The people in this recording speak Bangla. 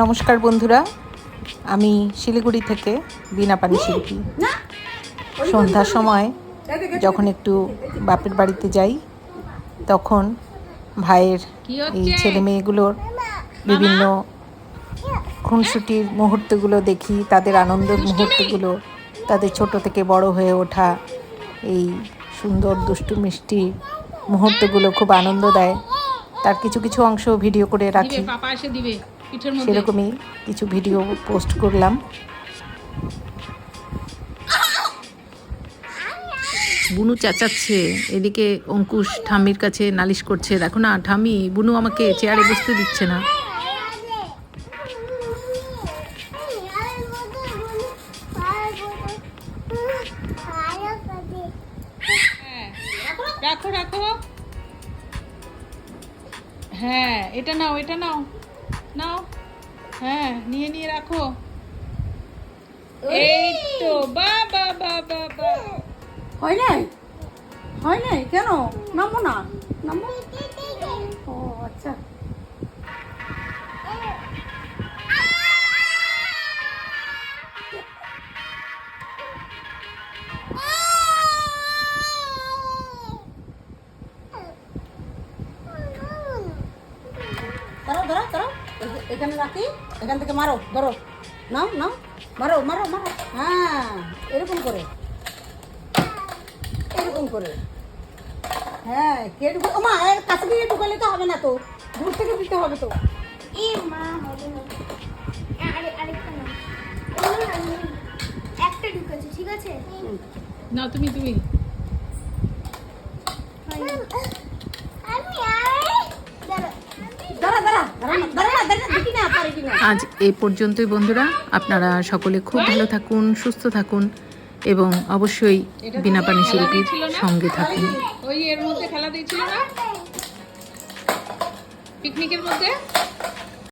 নমস্কার বন্ধুরা আমি শিলিগুড়ি থেকে বিনা পানি শিল্পী। সন্ধ্যার সময় যখন একটু বাপের বাড়িতে যাই তখন ভাইয়ের এই ছেলে মেয়েগুলোর বিভিন্ন খুনসুটির মুহূর্তগুলো দেখি তাদের আনন্দের মুহূর্তগুলো তাদের ছোট থেকে বড় হয়ে ওঠা এই সুন্দর দুষ্টু মিষ্টি মুহূর্তগুলো খুব আনন্দ দেয়। তার কিছু কিছু অংশ ভিডিও করে রাখি। সেরকমই কিছু ভিডিও পোস্ট করলাম। বুনু চেঁচাচ্ছে এদিকে অঙ্কুশ ঠাম্মির কাছে নালিশ করছে দেখো না ঠাম্মি বুনু আমাকে চেয়ারে বসতে দিচ্ছে না। হ্যাঁ রাখো রাখো। হ্যাঁ এটা নাও এটা নাও। নাও। হ্যাঁ নিয়ে নিয়ে রাখো। এই তো বা বা বা বা বা। হয় নাই? হয় নাই? কেন? নামো না? নামো ও আচ্ছা। ধরো ধরো ধরো এখানে রাখি এখান থেকে মারো ধরো। নাও নাও। মারো মারো মারো। হ্যাঁ এরকম করে। এরকম করে। হ্যাঁ কে ঢুকে ও মা এর কাছে গিয়ে ঢুকালে তো হবে না তো। দূর থেকে দিতে হবে তো। এ মা হবে না। আরে আরেকটা না ওগুলো না, ওগুলো না। একটা ঢুকেছে ঠিক আছে? না তুমি তুমি। দাঁড়া দাঁড়া দাঁড়া দাঁড়া। আজ এ পর্যন্তই বন্ধুরা। আপনারা সকলে খুব ভালো থাকুন সুস্থ থাকুন এবং অবশ্যই বিনা পানি শিল্পীর সঙ্গে থাকুন। ওই এর মধ্যে খেলা দিয়েছিল না? পিকনিকের মধ্যে?